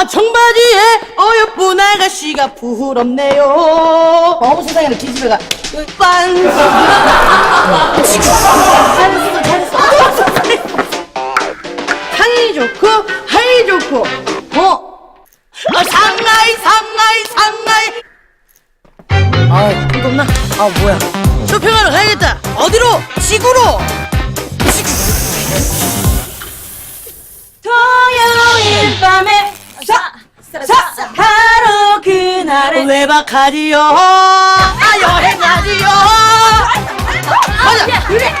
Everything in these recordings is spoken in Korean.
아 청바지에 어여쁜 아가씨가 부럽네요. 어머 세상에는 기집애가. 빤 향이 좋고 하이 좋고. 어? 아, 상하이 상하이 상하이. 아 그거 없나? 아 뭐야. 쇼핑하러 가야겠다. 어디로? 지구로. 토요 그날에 외박하지요? 아 여행하지요. 맞아. 그래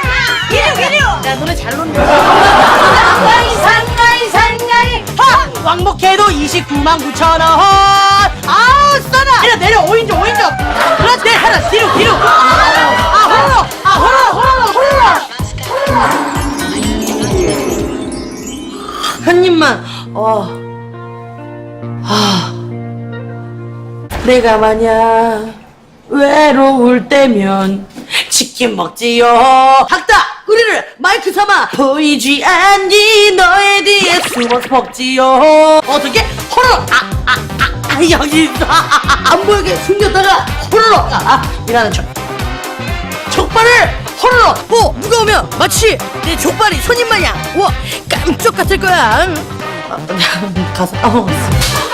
이리 이리 야 노래 잘 논다 상가이 상가이 상가이. 하 왕복해도 29만 9천 원. 아우 싸다 내려 내려 5인조 5인조. 그렇지 내 하나 뒤로 뒤로. 아 호로로 아 호로로 호로로 호로로 한 입만. 어. 아 내가 만약 외로울 때면 치킨 먹지요. 학다! 우리를 마이크 삼아! 보이지 않니? 너에 뒤에 숨어서 먹지요. 어떻게? 호로록 아아아 아, 아, 여기 있어 아, 아, 아, 안 보이게 숨겼다가 호로록 아, 아 일하는 척. 족발을 호로록 오 누가 오면 마치 내 족발이 손님 마냥. 우와 깜짝 같을 거야. 아, 가서 까먹었어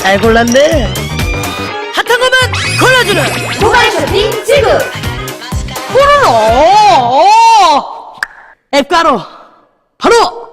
잘 골랐네. 핫한 거만 골라주는 모바일 쇼핑 지구. 호로록 앱가로. 바로